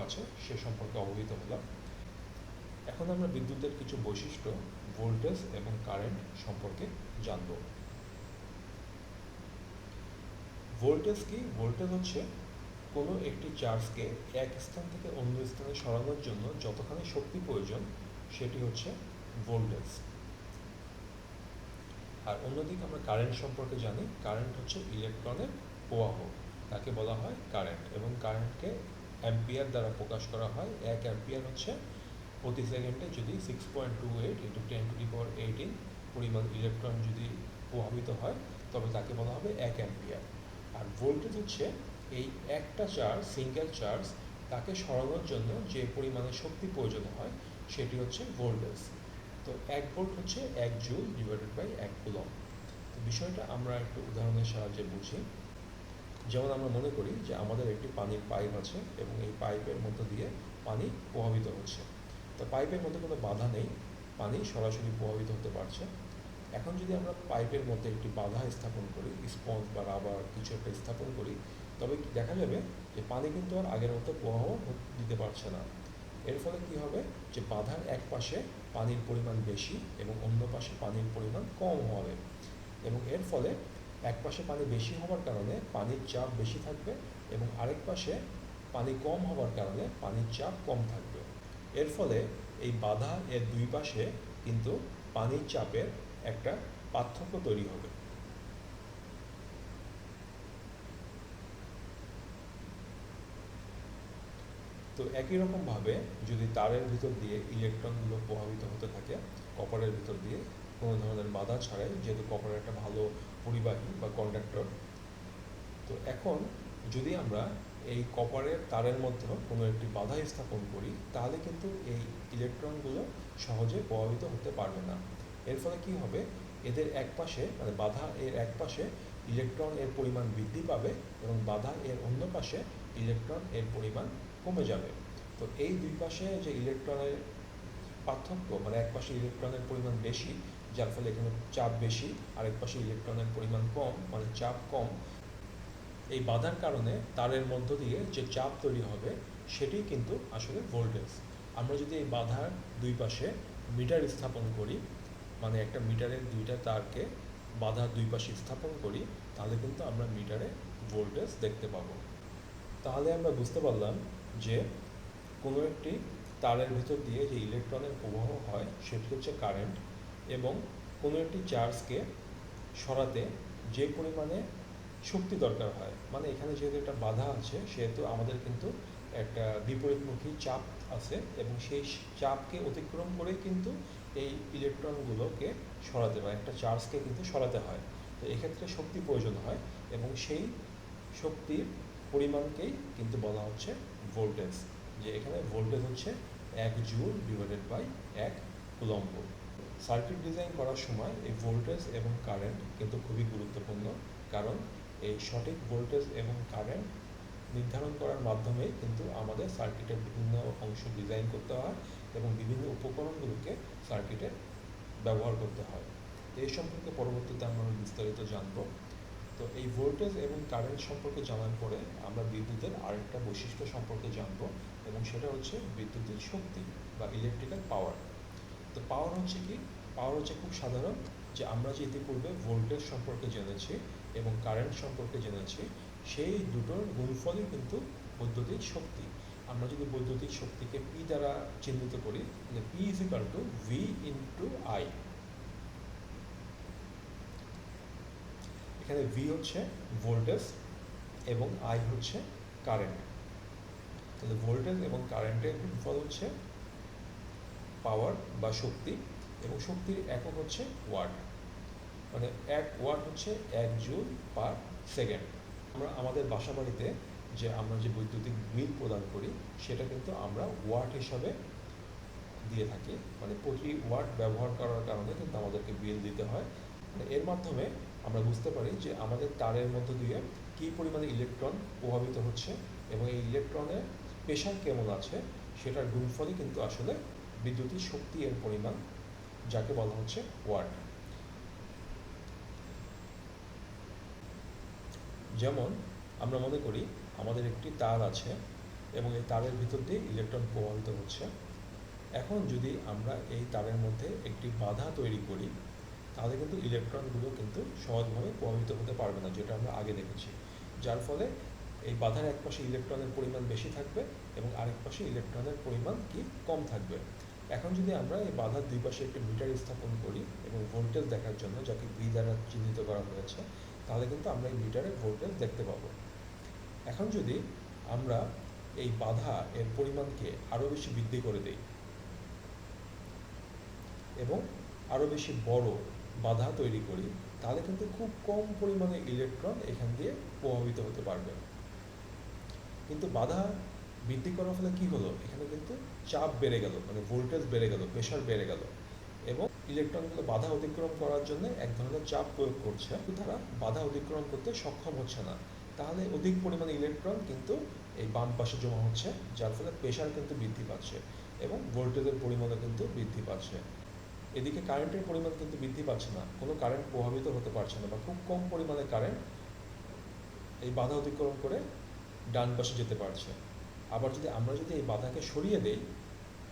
আছে, সে সম্পর্কে অবহিত হলাম। এখন আমরা বিদ্যুতের কিছু বৈশিষ্ট্য ভোল্টেজ এবং কারেন্ট সম্পর্কে জানব। ভোল্টেজ কি? ভোল্টেজ হচ্ছে কোনো একটি চার্জকে এক স্থান থেকে অন্য স্থানে সরানোর জন্য যতখানি শক্তি প্রয়োজন, সেটি হচ্ছে ভোল্টেজ আর অন্যদিকে আমরা কারেন্ট সম্পর্কে জানি। কারেন্ট হচ্ছে ইলেকট্রনের প্রবাহ, তাকে বলা হয় কারেন্ট এবং কারেন্টকে অ্যাম্পিয়ার দ্বারা প্রকাশ করা হয়, এক অ্যাম্পিয়ার হচ্ছে প্রতি সেকেন্ডে যদি six point two eight into ten to the power eighteen পরিমাণ ইলেকট্রন যদি প্রভাবিত হয়, তবে তাকে বলা হবে এক অ্যাম্পিয়ার। আর ভোল্টেজ হচ্ছে এই একটা চার্জ সিঙ্গেল চার্জ তাকে সরানোর জন্য যে পরিমাণে শক্তি প্রয়োজন হয়, সেটি হচ্ছে ভোল্টেজ তো এক ভোল্ট হচ্ছে এক জুল ডিভাইডেড বাই এক কুলম তো বিষয়টা আমরা একটু উদাহরণের সাহায্যে বুঝি। যেমন আমরা মনে করি যে আমাদের একটি পানির পাইপ আছে এবং এই পাইপের মধ্য দিয়ে পানি প্রভাবিত হচ্ছে। তো পাইপের মধ্যে কোনো বাধা নেই, পানি সরাসরি প্রভাবিত হতে পারছে। এখন যদি আমরা পাইপের মধ্যে একটি বাধা স্থাপন করি, স্পঞ্জ বা রাবার কিছু একটা স্থাপন করি, তবে দেখা যাবে যে পানি কিন্তু আর আগের মতো প্রবাহ দিতে পারছে না। এর ফলে কি হবে যে বাধার এক পাশে পানির পরিমাণ বেশি এবং অন্য পাশে পানির পরিমাণ কম হবে। এবং এর ফলে এক পাশে পানি বেশি হওয়ার কারণে পানির চাপ বেশি থাকবে এবং আরেক পাশে পানি কম হওয়ার কারণে পানির চাপ কম থাকবে। এর ফলে এই বাধা এর দুই পাশে কিন্তু পানির চাপের একটা পার্থক্য তৈরি হবে। তো একই রকমভাবে যদি তারের ভিতর দিয়ে ইলেকট্রনগুলো প্রভাবিত হতে থাকে, কপারের ভিতর দিয়ে কোনো ধরনের বাধা ছাড়াই যেহেতু কপার একটা ভালো পরিবাহী বা কন্ডাক্টর তো এখন যদি আমরা এই কপারের তারের মধ্যে কোনো একটি বাধা স্থাপন করি, তাহলে কিন্তু এই ইলেকট্রনগুলো সহজে প্রভাবিত হতে পারবে না। এর ফলে কি হবে? এদের এক পাশে মানে বাধা এর এক পাশে ইলেকট্রন এর পরিমাণ বৃদ্ধি পাবে এবং বাধা এর অন্য পাশে ইলেকট্রন এর পরিমাণ কমে যাবে। তো এই দুই পাশে যে ইলেকট্রনের পার্থক্য মানে এক পাশে ইলেকট্রনের পরিমাণ বেশি যার ফলে এখানে চাপ বেশি, আরেক পাশে ইলেকট্রনের পরিমাণ কম মানে চাপ কম। এই বাধার কারণে তারের মধ্য দিয়ে যে চাপ তৈরি হবে, সেটি কিন্তু আসলে ভোল্টেজ আমরা যদি এই বাধার দুই পাশে মিটার স্থাপন করি মানে একটা মিটারের দুইটা তারকে বাধার দুই পাশে স্থাপন করি, তাহলে কিন্তু আমরা মিটারে ভোল্টেজ দেখতে পাবো। তাহলে আমরা বুঝতে পারলাম যে কোনো একটি তারের ভিতর দিয়ে যে ইলেকট্রনের প্রবাহ হয়, সেটি হচ্ছে কারেন্ট এবং কোনো একটি চার্জকে সরাতে যে পরিমাণে শক্তি দরকার হয় মানে এখানে যেহেতু একটা বাধা আছে, সেহেতু আমাদের কিন্তু একটা বিপরীতমুখী চাপ আছে এবং সেই চাপকে অতিক্রম করেই কিন্তু এই ইলেকট্রনগুলোকে সরাতে হয়, একটা চার্জকে কিন্তু সরাতে হয়। তো এক্ষেত্রে শক্তি প্রয়োজন হয় এবং সেই শক্তির পরিমাণকেই কিন্তু বলা হচ্ছে ভোল্টেজ, যে এখানে ভোল্টেজ হচ্ছে এক জুল ডিভাইডেড বাই এক কুলম্ব। সার্কিট ডিজাইন করার সময় এই ভোল্টেজ এবং কারেন্ট কিন্তু খুবই গুরুত্বপূর্ণ, কারণ এই সঠিক ভোল্টেজ এবং কারেন্ট নির্ধারণ করার মাধ্যমে কিন্তু আমাদের সার্কিটের বিভিন্ন অংশ ডিজাইন করতে হয় এবং বিভিন্ন উপকরণগুলোকে সার্কিটে ব্যবহার করতে হয়। এই সম্পর্কে পরবর্তীতে আমরা বিস্তারিত জানব। তো এই ভোল্টেজ এবং কারেন্ট সম্পর্কে জানার পরে আমরা বিদ্যুতের আরেকটা বৈশিষ্ট্য সম্পর্কে জানব এবং সেটা হচ্ছে বিদ্যুতের শক্তি বা ইলেকট্রিক্যাল পাওয়ার তো পাওয়ার হচ্ছে কি? পাওয়ার হচ্ছে খুব সাধারণ যে আমরা যে ইতিপূর্বে ভোল্টেজ সম্পর্কে জেনেছি এবং কারেন্ট সম্পর্কে জেনেছি, সেই দুটোর গুণফলই কিন্তু বৈদ্যুতিক শক্তি। আমরা যদি বৈদ্যুতিক শক্তিকে পি দ্বারা চিহ্নিত করি, তাহলে P is equal to V into I এখানে ভি হচ্ছে ভোল্টেজ এবং আই হচ্ছে কারেন্ট তাহলে ভোল্টেজ এবং কারেন্টের গুণফল হচ্ছে পাওয়ার বা শক্তি এবং শক্তির একক হচ্ছে ওয়াট মানে এক ওয়াট হচ্ছে এক জুল পার সেকেন্ড আমরা আমাদের বাসা বাড়িতে যে আমরা যে বৈদ্যুতিক বিল প্রদান করি, সেটা কিন্তু আমরা ওয়াট হিসাবে দিয়ে থাকি। মানে প্রতি ওয়াট ব্যবহার করার কারণে কিন্তু আমাদেরকে বিল দিতে হয়। মানে এর মাধ্যমে আমরা বুঝতে পারি যে আমাদের তারের মধ্য দিয়ে কী পরিমাণে ইলেকট্রন প্রভাবিত হচ্ছে এবং এই ইলেকট্রনের প্রেশার কেমন আছে, সেটার গুণফলই কিন্তু আসলে বিদ্যুতিক শক্তি এর পরিমাণ, যাকে বলা হচ্ছে ওয়াট। যেমন, আমরা মনে করি আমাদের একটি তার আছে এবং এই তারের ভিতর দিয়ে ইলেকট্রন প্রবাহিত হচ্ছে। এখন যদি আমরা এই তারের মধ্যে একটি বাধা তৈরি করি, তাহলে কিন্তু ইলেকট্রনগুলো কিন্তু সহজভাবে প্রভাবিত হতে পারবে না, যেটা আমরা আগে দেখেছি। যার ফলে এই বাধার এক পাশে ইলেকট্রনের পরিমাণ বেশি থাকবে এবং আরেক পাশে ইলেকট্রনের পরিমাণ কি কম থাকবে। এখন যদি আমরা এই বাধার দুই পাশে একটি মিটার স্থাপন করি এবং ভোল্টেজ দেখার জন্য যাকে ভি দ্বারা চিহ্নিত করা হয়েছে, তাহলে কিন্তু আমরা এই মিটারে ভোল্টেজ দেখতে পাবো। এখন যদি আমরা এই বাধা এর পরিমাণকে আরও বেশি বৃদ্ধি করে দেই এবং আরও বেশি বড় বাধা তৈরি করি, তাহলে কিন্তু খুব কম পরিমাণে ইলেকট্রন এখান দিয়ে প্রভাবিত হতে পারবে। কিন্তু বাধা বৃদ্ধি করার ফলে কি হলো? এখানে কিন্তু চাপ বেড়ে গেল মানে ভোল্টেজ বেড়ে গেল প্রেশার বেড়ে গেল। এবং ইলেকট্রনগুলো বাধা অতিক্রম করার জন্য এক ধরনের চাপ প্রয়োগ করছে। তারা বাধা অতিক্রম করতে সক্ষম হচ্ছে না। তাহলে অধিক পরিমাণে ইলেকট্রন কিন্তু এই বাম পাশে জমা হচ্ছে, যার ফলে প্রেশার কিন্তু বৃদ্ধি পাচ্ছে এবং ভোল্টেজের পরিমাণও কিন্তু বৃদ্ধি পাচ্ছে। এদিকে কারেন্টের পরিমাণ কিন্তু বৃদ্ধি পাচ্ছে না। কোনো কারেন্ট প্রভাবিত হতে পারছে না বা খুব কম পরিমাণে কারেন্ট এই বাধা অতিক্রম করে ডান পাশে যেতে পারছে। আবার যদি আমরা যদি এই বাধাকে সরিয়ে দেই,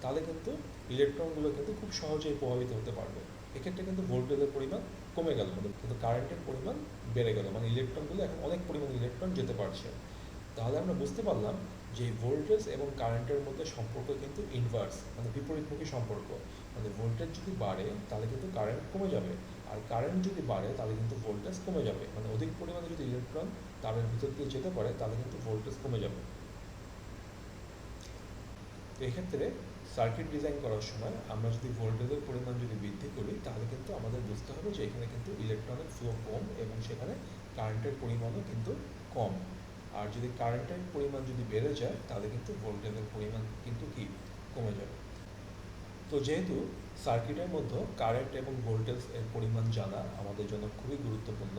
তাহলে কিন্তু ইলেকট্রনগুলো কিন্তু খুব সহজেই প্রভাবিত হতে পারবে। এক্ষেত্রে কিন্তু ভোল্টেজের পরিমাণ কমে গেল মানে কিন্তু কারেন্টের পরিমাণ বেড়ে গেল মানে ইলেকট্রনগুলো এখন অনেক পরিমাণ ইলেকট্রন যেতে পারছে। তাহলে আমরা বুঝতে পারলাম যে ভোল্টেজ এবং কারেন্টের মধ্যে সম্পর্ক কিন্তু ইনভার্স মানে বিপরীতমুখী সম্পর্ক। মানে ভোল্টেজ যদি বাড়ে, তাহলে কিন্তু কারেন্ট কমে যাবে। আর কারেন্ট যদি বাড়ে, তাহলে কিন্তু ভোল্টেজ কমে যাবে। মানে অধিক পরিমাণে যদি ইলেকট্রন তারের ভিতর দিয়ে যেতে পারে, তাহলে কিন্তু ভোল্টেজ কমে যাবে। এক্ষেত্রে সার্কিট ডিজাইন করার সময় আমরা যদি ভোল্টেজের পরিমাণ যদি বৃদ্ধি করি, তাহলে কিন্তু আমাদের বুঝতে হবে যে এখানে কিন্তু ইলেকট্রনের ফ্লো কম এবং সেখানে কারেন্টের পরিমাণও কিন্তু কম। আর যদি কারেন্টের পরিমাণ যদি বেড়ে যায়, তাহলে কিন্তু ভোল্টেজের পরিমাণ কিন্তু কি? কমে যাবে। তো যেহেতু সার্কিটের মধ্যে কারেন্ট এবং ভোল্টেজ এর পরিমাণ জানা আমাদের জন্য খুবই গুরুত্বপূর্ণ